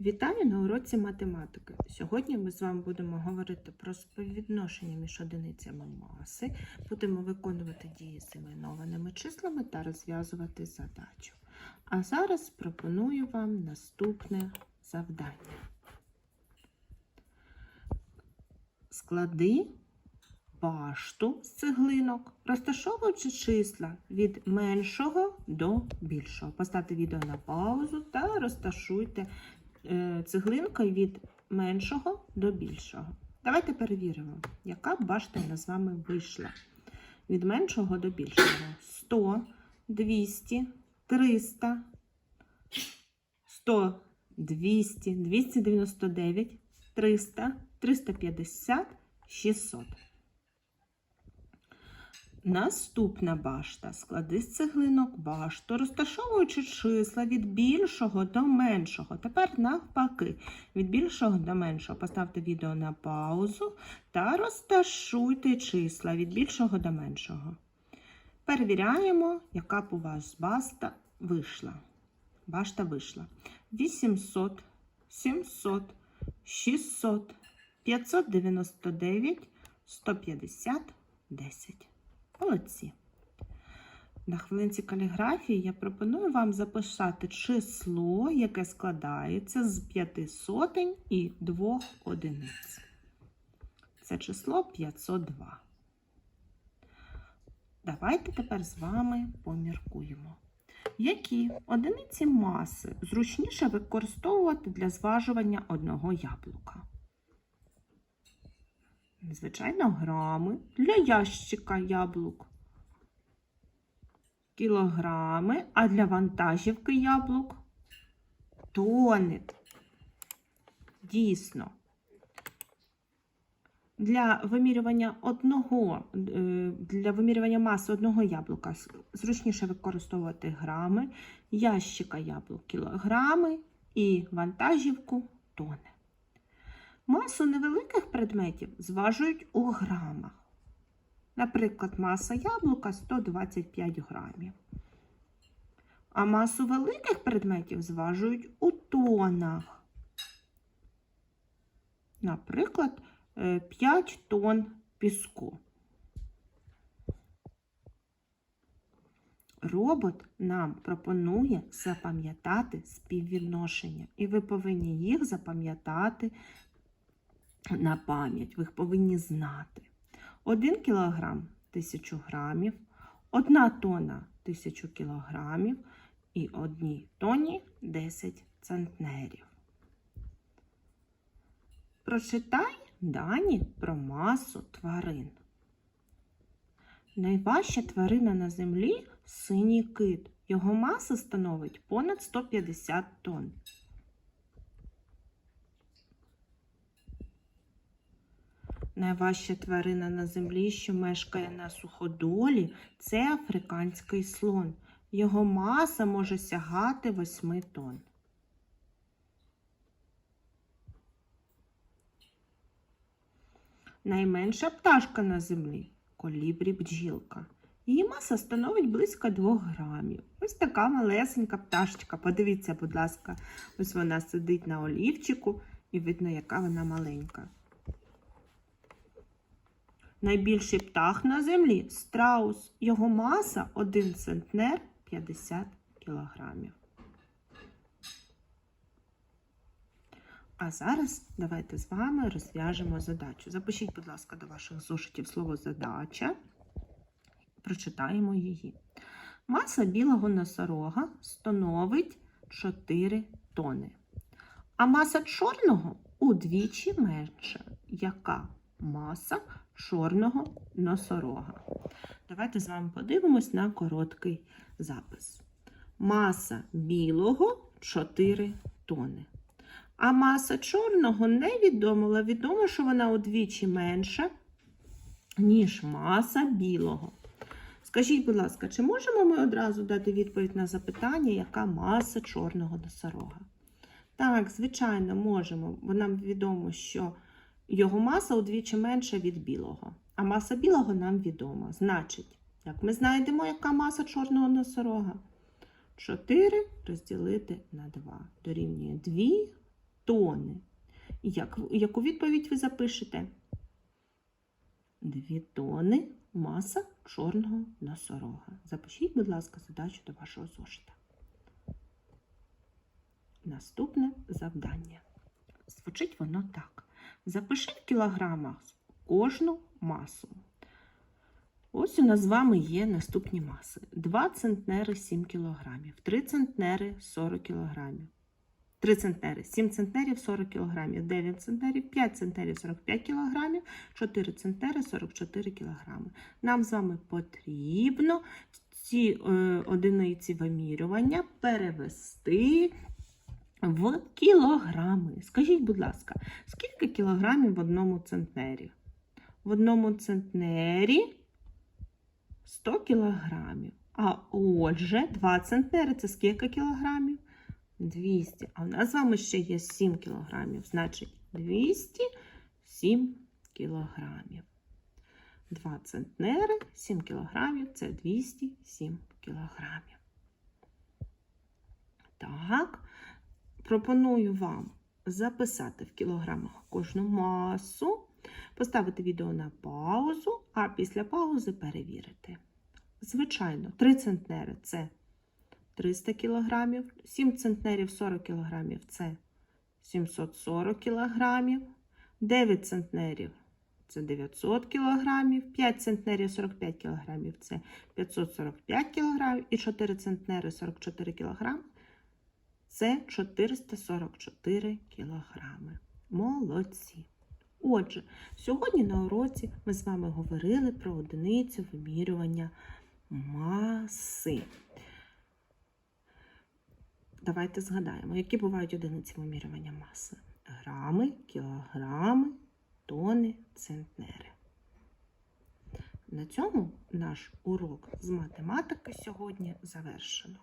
Вітаю на уроці математики. Сьогодні ми з вами будемо говорити про співвідношення між одиницями маси, будемо виконувати дії з іменованими числами та розв'язувати задачу. А зараз пропоную вам наступне завдання. Склади башту з цеглинок, розташовуючи числа від меншого до більшого. Поставте відео на паузу та розташуйте е, цеглинкою від меншого до більшого. Давайте перевіримо, яка башта в з вами вийшла. Від меншого до більшого. 100, 200, 300, 100, 200, 299, 300, 350, 600. Наступна башта. Склади з цеглинок башту, розташовуючи числа від більшого до меншого. Тепер навпаки, від більшого до меншого. Поставте відео на паузу та розташуйте числа від більшого до меншого. Перевіряємо, яка б у вас башта вийшла. Башта вийшла. 800, 700, 600, 599, 150, 10. Молодці. На хвилинці каліграфії я пропоную вам записати число, яке складається з п'яти сотень і двох одиниць. Це число 502. Давайте тепер з вами поміркуємо. Які одиниці маси зручніше використовувати для зважування одного яблука? Звичайно, грами для ящика яблук. Кілограми, а для вантажівки яблук тони. Дійсно. Для вимірювання одного, е, для вимірювання маси одного яблука зручніше використовувати грами, ящика яблук кілограми і вантажівку тони. Масу невеликих предметів зважують у грамах. Наприклад, маса яблука 125 грамів. А масу великих предметів зважують у тонах. Наприклад, е, 5 тонн піску. Робот нам пропонує запам'ятати співвідношення, і ви повинні їх запам'ятати на пам'ять. Ви їх повинні знати. 1 кілограм 1000 грамів, 1 тонна 1000 кілограмів і 1 тонні 10 центнерів. Прочитай дані про масу тварин. Найважча тварина на землі синій кит. Його маса становить понад 150 тонн. Найважча тварина на землі, що мешкає на суходолі, це африканський слон. Його маса може сягати 8 тонн. Найменша пташка на землі колібрі бджілка. Її маса становить близько 2 грамів. Ось така малесенька пташечка. Подивіться, будь ласка, ось вона сидить на олівчику і видно, яка вона маленька. Найбільший птах на землі страус. Його маса 1 центнер 50 кілограмів. А зараз давайте з вами розв'яжемо задачу. Запишіть, будь ласка, до ваших зошитів слово задача. Прочитаємо її. Маса білого носорога становить 4 тони. А маса чорного удвічі менша. Яка маса чорного носорога? Давайте з вами подивимось на короткий запис. Маса білого 4 тони. А маса чорного невідомо, але відомо, що вона удвічі менша, ніж маса білого. Скажіть, будь ласка, чи можемо ми одразу дати відповідь на запитання, яка маса чорного носорога? Так, звичайно, можемо, бо нам відомо, що його маса удвічі менша від білого, а маса білого нам відома. Значить, як ми знайдемо, яка маса чорного носорога? 4 розділити на 2 дорівнює 2 тони. Як, яку відповідь ви запишете? Дві тони маса чорного носорога. Запишіть, будь ласка, задачу до вашого зошита. Наступне завдання. Звучить воно так. Запиши в кілограмах кожну масу. Ось у нас з вами є наступні маси. 2 центнери 7 кілограмів, 3 центнери 40 кілограмів. 3 центнери, 7 центнерів 40 кілограмів, 9 центнерів, 5 центнерів 45 кілограмів, 4 центнери 44 кілограми. Нам з вами потрібно ці е, одиниці вимірювання перевести в кілограми. Скажіть, будь ласка, скільки кілограмів в одному центнері? В одному центнері 100 кілограмів. А отже, 2 центнери це скільки кілограмів? 200. А в нас з вами ще є 7 кілограмів. Значить, 207 кілограмів. 2 центнери, 7 кілограмів це 207 кілограмів. Так, пропоную вам записати в кілограмах кожну масу, поставити відео на паузу, а після паузи перевірити. Звичайно, 3 центнери це 300 кг, 7 центнерів 40 кг це 740 кг, 9 центнерів це 900 кг, 5 центнерів 45 кг це 545 кг і 4 центнери 44 кг це 444 кг. Молодці! Отже, сьогодні на уроці ми з вами говорили про одиницю вимірювання маси. Давайте згадаємо, які бувають одиниці вимірювання маси: грами, кілограми, тони, центнери. На цьому наш урок з математики сьогодні завершено.